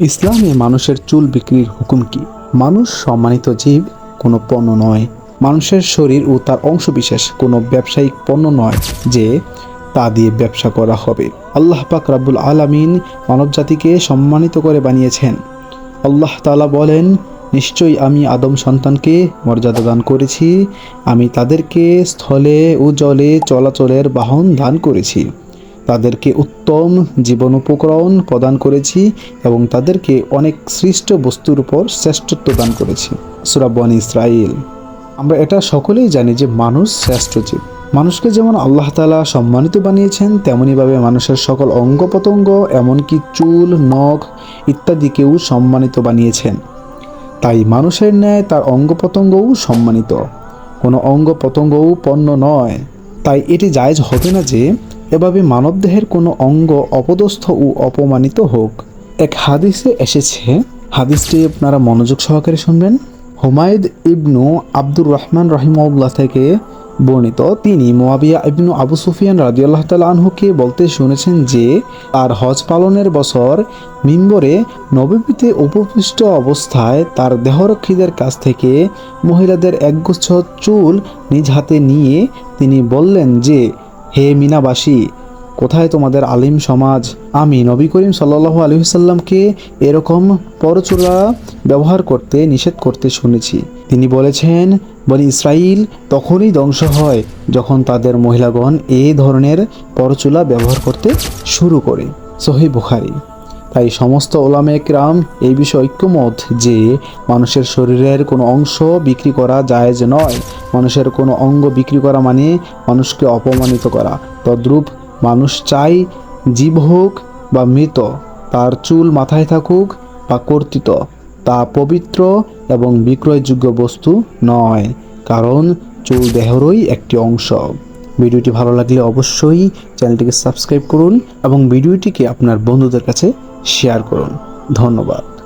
ইসলামে মানুষের চুল বিক্রির হুকুম কি? মানুষ সম্মানিত জীব, কোনো পণ্য নয়। মানুষের শরীর ও তার অংশবিশেষ কোনো ব্যবসায়িক পণ্য নয় যে তা দিয়ে ব্যবসা করা হবে। আল্লাহ পাক রাব্বুল আলামিন মানবজাতিকে সম্মানিত করে বানিয়েছেন। আল্লাহ তালা বলেন, নিশ্চয়ই আমি আদম সন্তানকে মর্যাদা দান করেছি। আমি তাদেরকে স্থলে ও জলে চলাচলের বাহন দান করেছি। তাদেরকে উত্তম জীবন উপকরণ প্রদান করেছি এবং তাদেরকে অনেক সৃষ্ট বস্তুর উপর শ্রেষ্ঠত্ব দান করেছি। সুরাবন ইসরাইল আমরা এটা সকলেই জানি যে মানুষ শ্রেষ্ঠ জীব। মানুষকে যেমন আল্লাহ তালা সম্মানিত বানিয়েছেন তেমনইভাবে মানুষের সকল অঙ্গ প্রত্যঙ্গ এমনকি চুল, নখ ইত্যাদিকেও সম্মানিত বানিয়েছেন। তাই মানুষের ন্যায় তার অঙ্গ প্রত্যঙ্গও সম্মানিত। কোনো অঙ্গ প্রত্যঙ্গও পণ্য নয়। তাই এটি জায়জ হবে না যে এভাবে মানবদেহের কোনো অঙ্গ অপদস্থ ও অপমানিত হোক। এক হাদিসে এসেছে, হাদিসটি আপনারা মনোযোগ সহকারে শুনবেন। হুমায়দ ইবনু আব্দুর রহমান রহিমউল্লাহ থেকে বর্ণিত। তিনি মোয়াবিয়া ইবনু আবু সুফিয়ান রাদিয়াল্লাহ তাল আনহুকে বলতে শুনেছেন যে, তার হজ পালনের বছর মিম্বরে নবীপিতে উপবিষ্ট অবস্থায় তার দেহরক্ষীদের কাছ থেকে মহিলাদের একগুচ্ছ চুল নিজ হাতে নিয়ে তিনি বললেন যে হে মিনাবাসী, কোথায় তোমাদের আলিম সমাজ? আমি নবী করিম সাল্লাহ আলহিসাল্লামকে এরকম পরচুলা ব্যবহার করতে, নিষেধ করতে শুনেছি। তিনি বলেছেন, বনি ইসরাইল তখনই ধ্বংস হয় যখন তাদের মহিলাগণ এই ধরনের পরচুলা ব্যবহার করতে শুরু করে। সহি বুখারি। তাই সমস্ত ওলামে একরাম এই বিষয়ে ঐক্যমত যে মানুষের শরীরের কোনো অংশ বিক্রি করা জায়েজ নয়। মানুষের কোনো অঙ্গ বিক্রি করা মানে মানুষকে অপমানিত করা। তদ্রূপ মানুষ চাই জীব হোক বা মৃত, তার চুল মাথায় থাকুক বা কর্তৃত, তা পবিত্র এবং বিক্রয়যোগ্য বস্তু নয়, কারণ চুল দেহেরই একটি অংশ। ভিডিওটি ভালো লাগলে অবশ্যই চ্যানেলটিকে সাবস্ক্রাইব করুন এবং ভিডিওটিকে আপনার বন্ধুদের কাছে শেয়ার করুন। ধন্যবাদ।